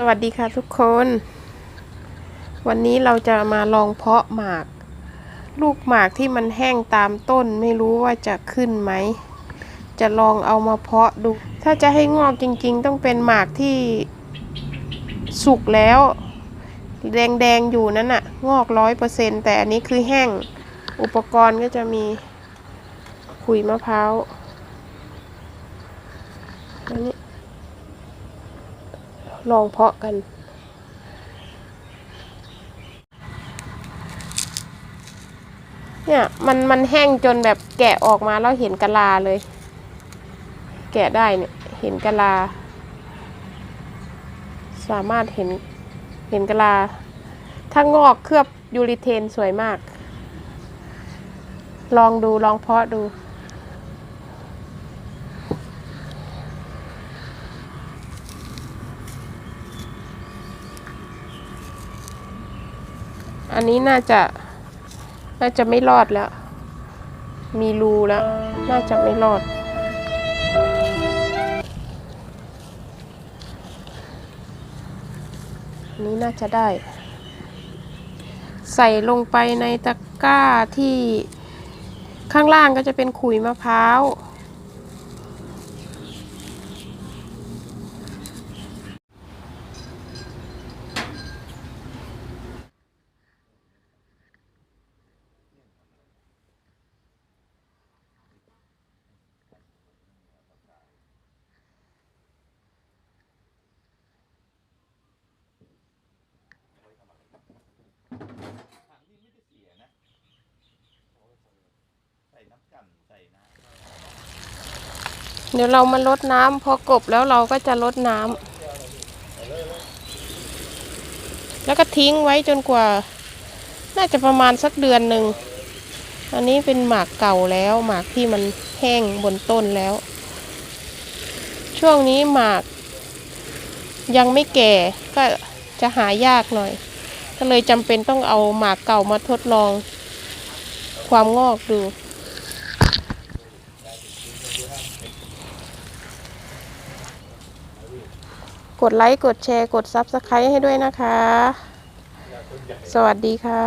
สวัสดีค่ะทุกคน วันนี้เราจะมาลองเพาะหมาก ลูกหมากที่มันแห้งตามต้นไม่รู้ว่าจะขึ้นไหม จะลองเอามาเพาะดู ถ้าจะให้งอกจริง ๆ ต้องเป็นหมากที่สุกแล้ว แดงๆอยู่นั้นน่ะ งอกร้อยเปอร์เซ็นแต่อันนี้คือแห้งอุปกรณ์ก็จะมีขุยมะพร้าวอันนี้ ลองเพาะกัน เนี่ยมันมันแห้งจนแบบแกะออกมาแล้วเห็นกะลาเลย แกะได้เนี่ยเห็นกะลา สามารถเห็นเห็นกะลา ถ้างอกเคลือบยูริเทนสวยมาก ลองดูลองเพาะดู อันนี้น่าจะ น่าจะไม่รอดแล้ว มีรูแล้ว น่าจะไม่รอด อันนี้น่าจะได้ ใส่ลงไปในตะกร้าที่ข้างล่างก็จะเป็นขุยมะพร้าว ใส่น้ำกันใส่น้ เดี๋ยวเรามาลดน้ำพอกบแล้วเราก็จะลดน้ำแล้วก็ทิ้งไว้จนกว่า น่าจะประมาณสักเดือนหนึ่ง อันนี้เป็นหมากเก่าแล้วหมากที่มันแห้งบนต้นแล้ว ช่วงนี้หมาก ยังไม่แก่ก็จะหายากหน่อย ก็เลยจำเป็นต้องเอาหมากเก่ามาทดลอง ความงอกดู กดไลค์ กดแชร์ กดซับสไครต์ให้ด้วยนะคะ สวัสดีค่ะ